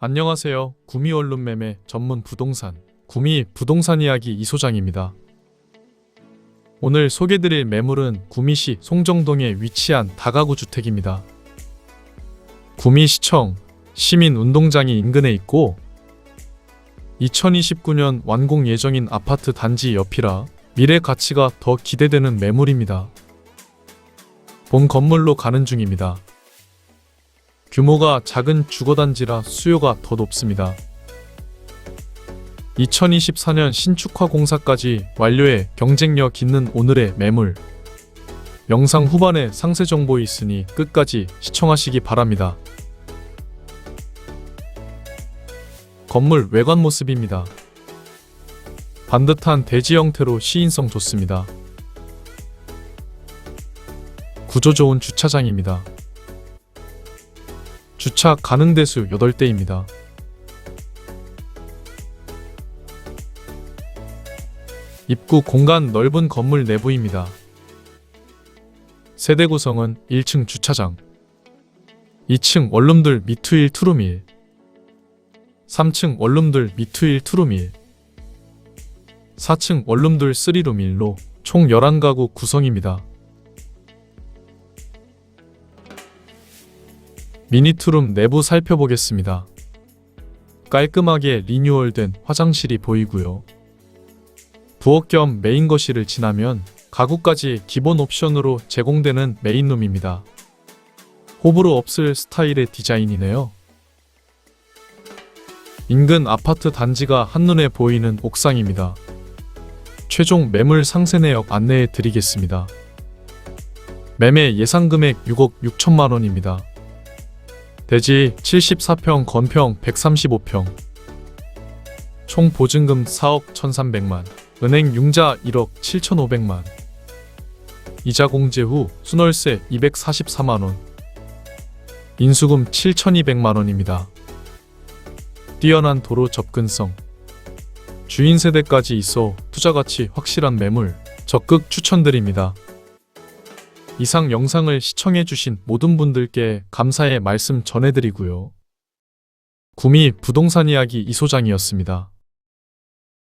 안녕하세요. 구미 원룸 매매 전문 부동산 구미 부동산 이야기 이 소장입니다. 오늘 소개드릴 매물은 구미시 송정동에 위치한 다가구 주택입니다. 구미시청 시민운동장이 인근에 있고 2029년 완공 예정인 아파트 단지 옆이라 미래 가치가 더 기대되는 매물입니다. 본 건물로 가는 중입니다. 규모가 작은 주거단지라 수요가 더 높습니다. 2024년 신축화 공사까지 완료해 경쟁력 있는 오늘의 매물. 영상 후반에 상세 정보 있으니 끝까지 시청하시기 바랍니다. 건물 외관 모습입니다. 반듯한 대지 형태로 시인성 좋습니다. 구조 좋은 주차장입니다. 주차 가능 대수 8대입니다. 입구 공간 넓은 건물 내부입니다. 세대 구성은 1층 주차장, 2층 원룸들 미투일 투룸일, 3층 원룸들 미투일 투룸일, 4층 원룸들 3룸일로 총 11가구 구성입니다. 미니투룸 내부 살펴보겠습니다. 깔끔하게 리뉴얼된 화장실이 보이고요. 부엌 겸 메인 거실을 지나면 가구까지 기본 옵션으로 제공되는 메인룸입니다. 호불호 없을 스타일의 디자인이네요. 인근 아파트 단지가 한눈에 보이는 옥상입니다. 최종 매물 상세 내역 안내해 드리겠습니다. 매매 예상 금액 6억 6천만 원입니다. 대지 74평 건평 135평. 총 보증금 4억 1300만. 은행 융자 1억 7500만. 이자 공제 후 순월세 244만원. 인수금 7200만원입니다. 뛰어난 도로 접근성. 주인 세대까지 있어 투자가치 확실한 매물. 적극 추천드립니다. 이상 영상을 시청해주신 모든 분들께 감사의 말씀 전해드리고요. 구미 부동산 이야기 이소장이었습니다.